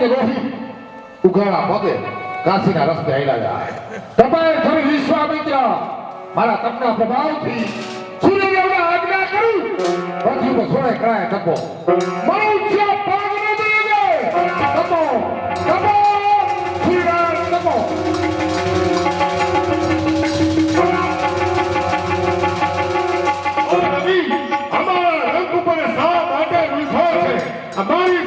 ને રોહી ઉઘાડા પગે કાશીના રસ્તે આયલા જાય તમે ફરી વિશ્વામિત્ર, મારા તપના પ્રભાવથી સૂર્યદેવને આજ્ઞા કરું. પૃથ્વી પર સોળે કરાય તપો. મનુષ્ય પાગ ન દેજે તપો તપો. સૂર્યનારાયણ તપો અમારા રંગ ઉપર શા માટે રૂઠો છે? અમારી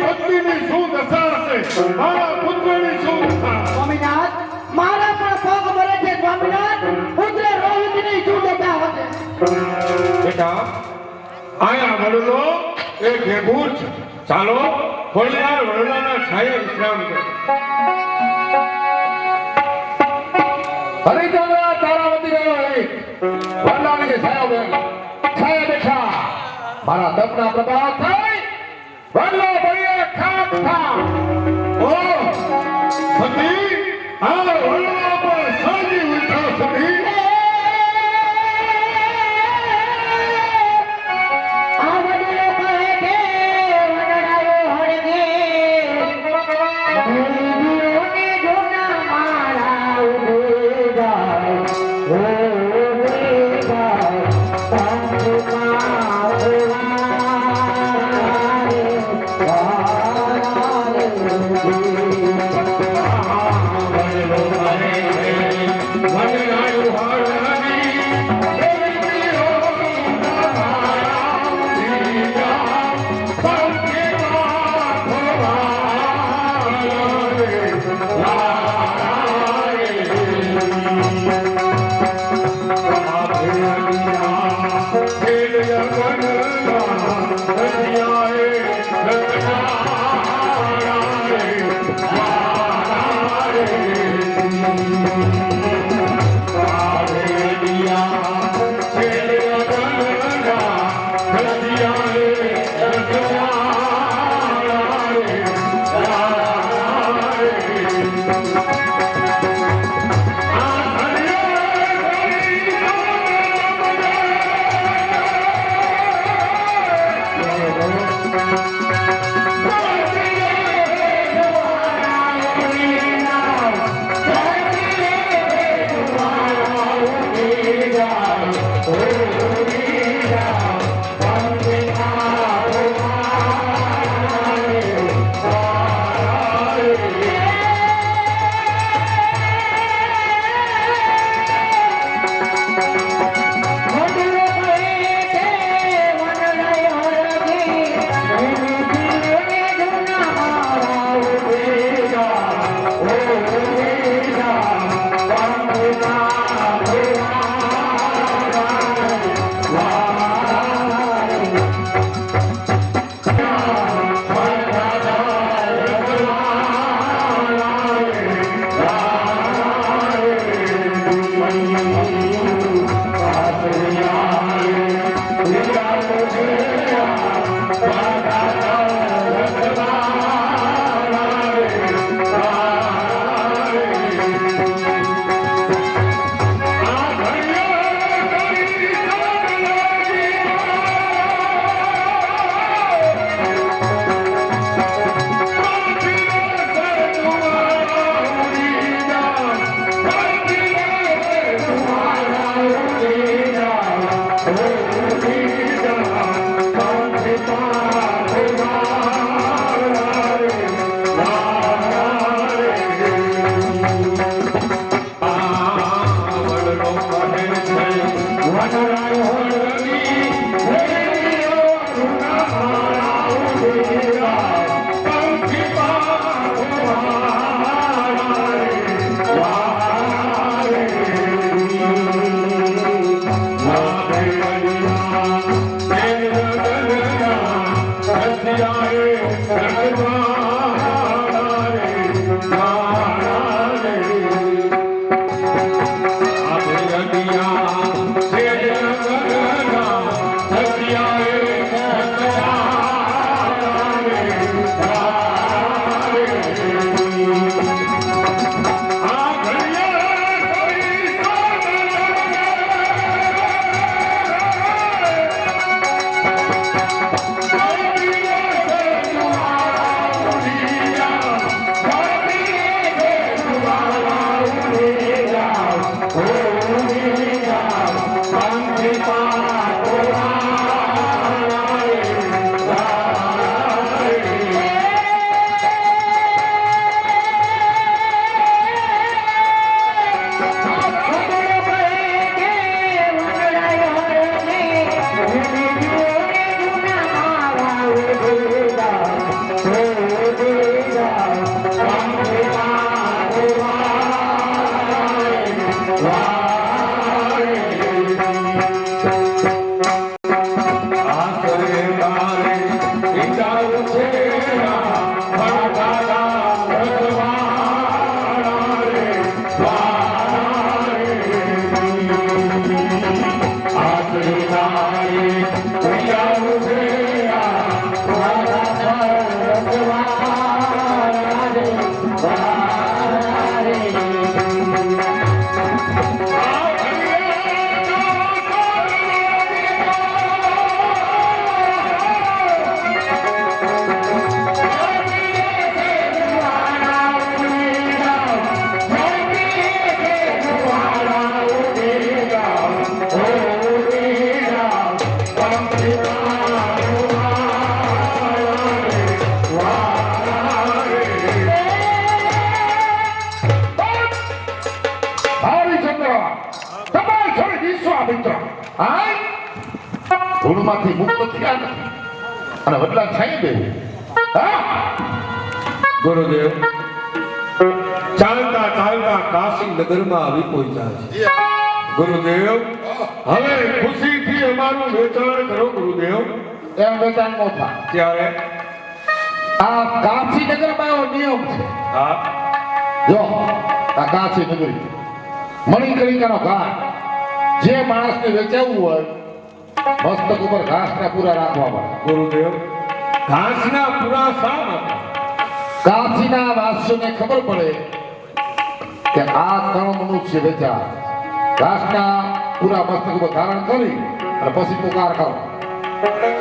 મારા પુત્રની શું દશા સ્વામિનાથ મારા પણ પગ ભરે છે સ્વામિનાથ. પુત્ર રોહિતની શું દશા હશે? બેટા આયા વડલો એ ઘેઘૂર છે. ચાલો વાર વડલાના છાયે વિશ્રામ કરો. હરિચંદ્ર તારાવતી ગયો હરી. કે છાયા બેન છાયા બેઠા મારા તપના પ્રભાવ થઈ. ખા ઓ સતી વડલા દેવું ગુરુદેવ ચાલતા ચાલતા કાશી નગરમાં આવી પહોંચ્યા છે ગુરુદેવ હવે ખુશીથી અમારું વેચાણ કરો ગુરુદેવ. એમ વેચાણ નો થાય. ત્યારે આ કાશીનગરમાં એવો નિયમ છે. હા. જો આ કાશી નગરી મણિકણિકાનો ઘાટ જે માણસને વેચાવવું હોય મસ્તક ઉપર ઘાસના પૂરા રાખવા પડે. ગુરુદેવ ઘાસના પૂરા શા માટે કાશીના વાસીઓને ખબર પડે કે આ ત્રણ મનુષ્ય વેચા ઘાસના પૂરા મસ્તક ધારણ કરી અને પછી પોકાર કરો.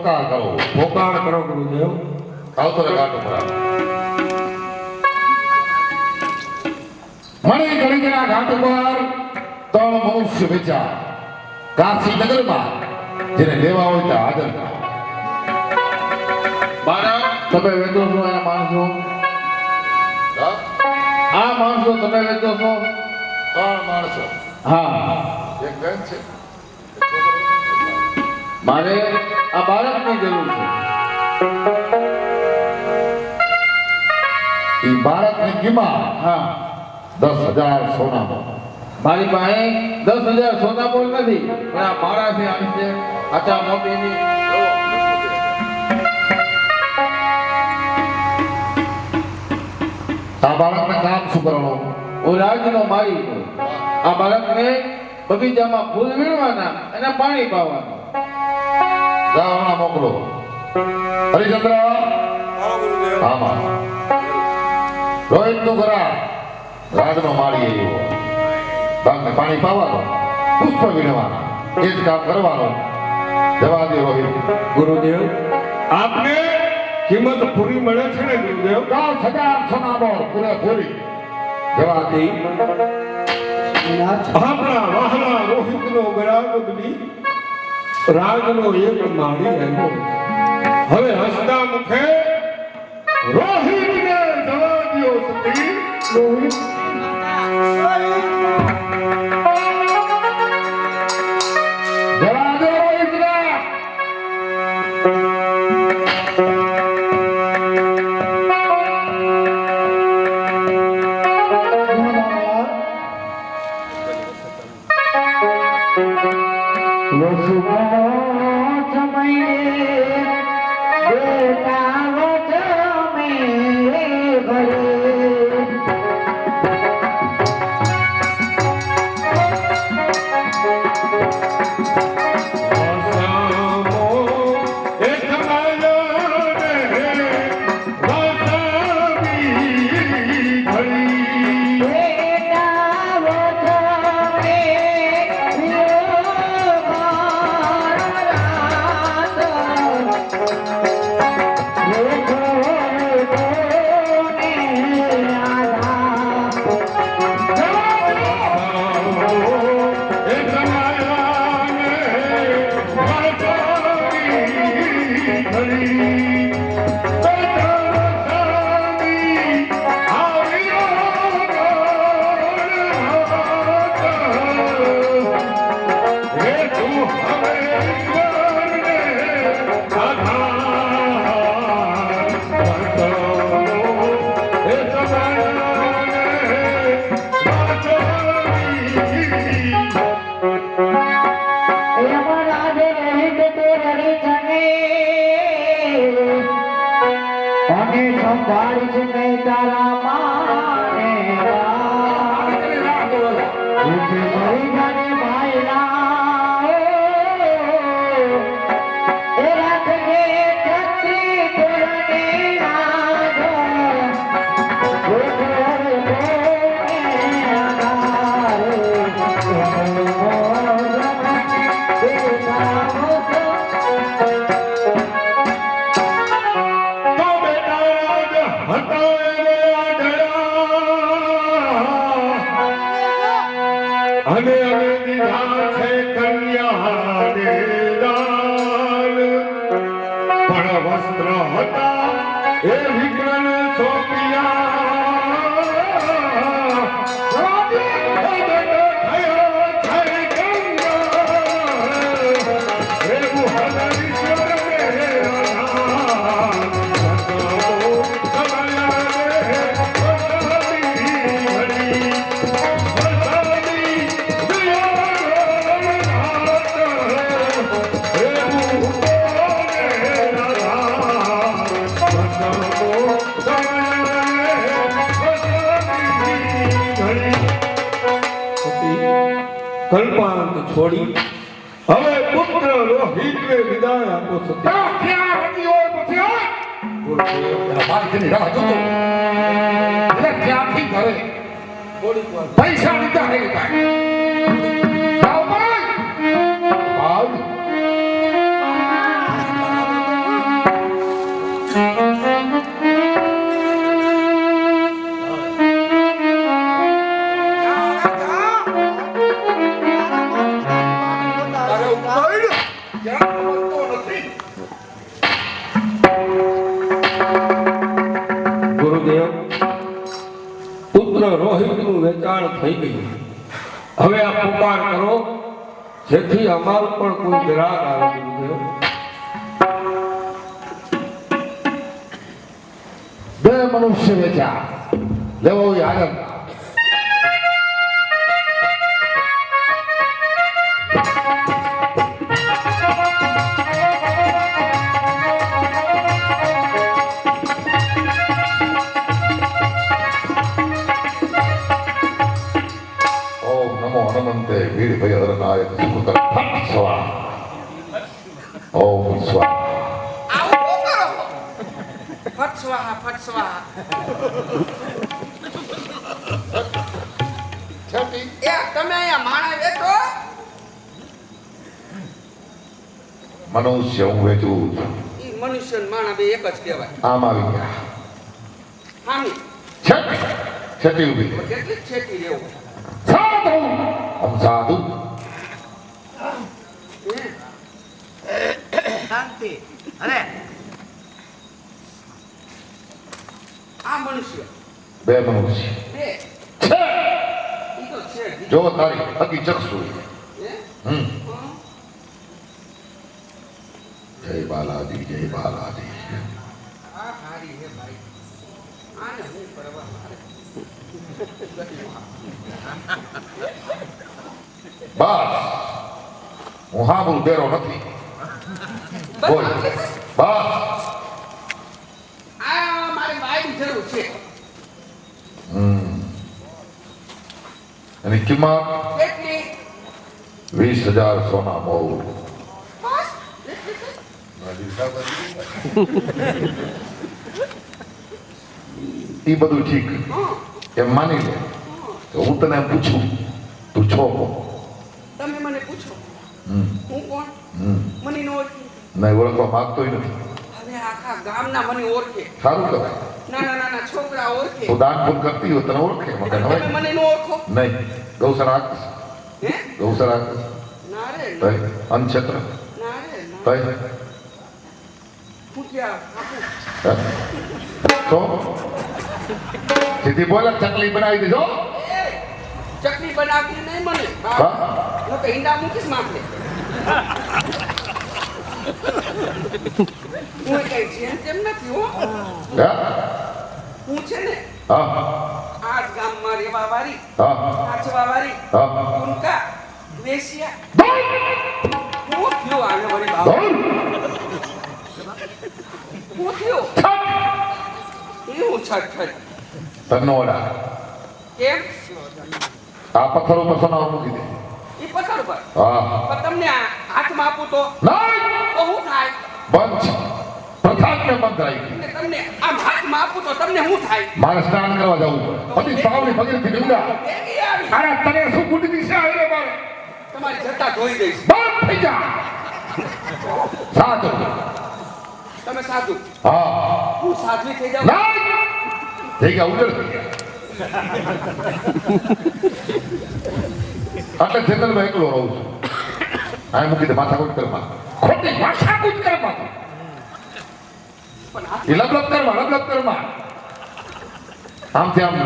પોકાર કરો. પોકાર કરો ગુરુદેવ. આવતો ઘાટ ઉપર મણી ગણિતના ઘાટ ઉપર ત્રણ મનુષ્ય વેચા કાશી નગરમાં જેને લેવા હોય ત્યાં હાજર. મારા તમે વેચો છો આ માણસો? આ માણસો તમે વેચો છો? ત્રણ માણસો. હા. એક બેન છે. મારે આ બાળકની જરૂર છે. એ બાળકની કિંમત હા. દસ હજાર સોનામાં મારી પાસે દસ હજાર સોના બોલ નથી પણ આ માળા છે આવી છે આચા મોટીની આ બાળકને કામ શું કરવાનું? હું રાજનો મારી આ બાળકને બગીચામાં ફૂલ વીણવાના અને પાણી પાવાનું. હમણાં મોકલો. હરિચંદ્ર! આમાં. રોહિતનું ઘરા રાજનો માળી એવો બાગને પાણી પાવાનું પુષ્પ વીણવાના. એ જ કામ કરવાનો. જવા દે રોહિત. ગુરુદેવ આપને કિંમત પૂરી મળે છે ને ગુરુદેવ? દસ હજાર સોનામોર પૂરેપૂરી જવા દે આપણા વહાલા રોહિતનો ગ્રાહક બની રાજનો એક માળી આવ્યો હવે હસતા મુખે રોહિતને જવા દો સતી રોહિત? કલ્પાંત છોડી હવે પુત્ર રોહિતને વિદાય આપો સતી ત્યાં ક્યાં હતી હોય પછી માલિકની રાહ જોતો. એટલે ઘરે પૈસા લીધા નહીં ભાઈ. ભાઈ. વેચાણ થઈ ગયું. હવે આ પુકાર કરો, જેથી અમારું પણ કોઈ ગ્રાહક આવે બે મનુષ્ય વેચ્યા લેવો હોય આગળ ઓમ નમો તે વીર ಸ್ವ ಓಂ ಸ್ವ એ તમે અહીંયા માણા વેચો મનુષ્ય હું વેચું છું ઈ મનુષ્ય ને માણા બે એક જ કહેવાય આમ આવી ગયા હામી છઠ્ઠી છઠ્ઠી ઊભી કેટલી આમ સાધુ? શાંતિ અરે આ મનુષ્ય બે મનુષ્ય જ. તારી હકી ચક્ષુ હમ જય બાલાજી જય બાલાજી આ હારી હે ભાઈ આને હું પરવા બસ. હું હા બોલ બેરો નથી. બોલ. બસ. આ મારે બાયની જરૂર છે. એની કિંમત? વીસ હજાર સોના મોલ. એ બધું ઠીક. એમ માની લે. તો હું તને પૂછું તું છો કોણ તમે મને પૂછો હમ હું કોણ? હમ મને નો ઓળખી નહીં ઓળખવા માંગતોય નથી. હવે આખા ગામના મને ઓળખે. સારું કહેવાય નાના નાના છોકરા ઓળખે. તું દાન પૂન કરતી હોય તને ઓળખે મને નો ઓળખો? નહીં ગૌસરા હે? ગૌસરા આકશ ના રે તય અનક્ષેત્ર ના રે તય? હું. તો? સીધી બોલે ચકલી બનાવી એ ચટણી બનાવતી નહીં મને હા? તો ઈંડા મૂકીશ માથે હું કઈ જેમ તેમ નથી હો. હું? છે ને આઠ ગામમાં રેવા વાળી નાચવા વાળી હા વેશિયા. હું થયો આને વળી બાબા હું થયો? એવું છટ છટ તનોડા કેમ આ પથ્થર ઉપર સોના મૂકી દે. એ પથ્થર પર હા. પણ તમને આ હાથમાં આપું તો? નહીં! તો શું થાય? બંધ પ્રથા કે બંધ રહી ગઈ તમને આમ હાથમાં આપું તો તમને શું થાય? મારે સ્નાન કરવા જવું પડે. પછી સાવની ભગીરથી ગંગા અરે તને શું ગુંડની દીશે આવે મારે. તમારી જતા ધોઈ દઈશ બંધ થઈ જા. સાધુ તમે સાધુ હા. હું સાધુ થઈ જાઉં? થઈ ગયા ઉડર થઈ ગયા. એટલે જંગલમાં એકલો રહું છું આ મૂકી દે માથાકૂટ કરવા ખોટી માથાકૂટ કરમાં કરવા એ લબલબ કરવા લબલબ કરવા આમથી આમ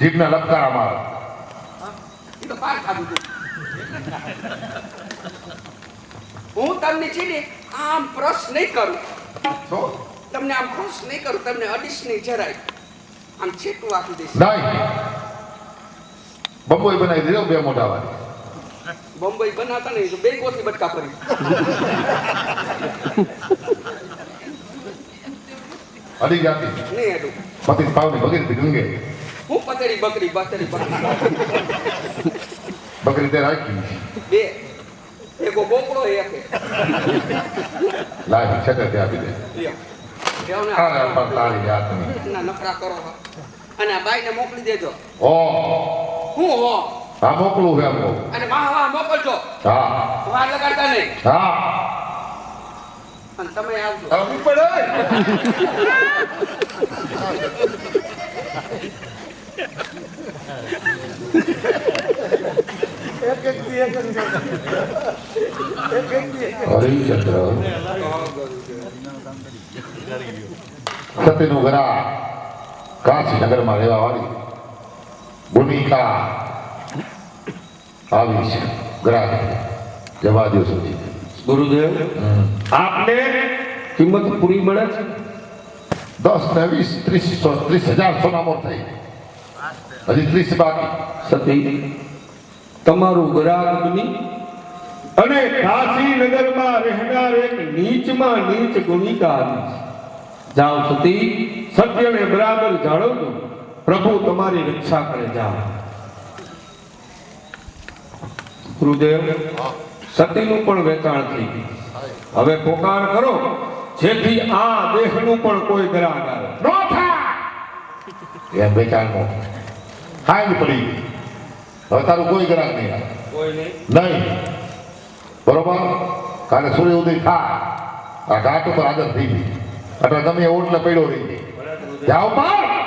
જીભના લબકારા મારો હું તમને છે ને આમ પ્રશ્ન નહીં કરું. તમને આમ ખુશ નહીં કરું તમને અડીશ નહીં જરાય. આમ છેટું આપી દઈશ બંબોઈ બનાવી દીધો બે મોટા વાર બોમ્બઈ બનાવતા નહીં તો બે કોથી બટકા ફરી. અડી જાતી. નહીં અડું પતિ પાવની બગીરી ગંગે. હું પતેડી બકરી બતેડી બકરી. બકરી તે રાખી. બે. એકો બોકડો એક. લાવી છે તે આપી દે. લેવને અરે તારી જાતની. ના નખરા કરો અને આ બાઈને મોકલી દેજો. ઓ હું હો? હા મોકલું અને વાહ વાહ મોકલજો. હા. વાર લગાડતા નહીં. હા. અને તમે આવજો. આવવું પડે હરિચંદ્ર. સતીનું ઘરા કાશીનગરમાં રહેવા વાળી ભૂમિકા આવી છે. ગ્રાહક જવા દો સુધી ગુરુદેવ આપને કિંમત પૂરી મળે છે? દસ ને વીસ ત્રીસ ત્રીસ હજાર સોનામોર થઈ. હજી ત્રીસ બાકી. સતી તમારું ગ્રાહક બની અને કાશીનગરમાં રહેનાર એક નીચમાં નીચ ભૂમિકા આવી છે. જાઓ સતી સત્યને બરાબર જાળવજો પ્રભુ તમારી રક્ષા કરે જાઓ. ગુરુદેવ સતીનું પણ વેચાણ થઈ ગયું. હવે પોકાર કરો જેથી આ દેહનું પણ કોઈ ગ્રાહક આવે. નો થા એમ વેચાણનો હાઈ પડી. ગઈ. હવે તારું કોઈ ગ્રાહક નહીં કોઈ નહીં. નહીં. બરોબર? કાલે સૂર્ય ઉદય થા આ ઘાટ ઉપર આદર થઈ ગઈ એટલે તમે ઓટલે પડ્યો રહી જાઓ પાર.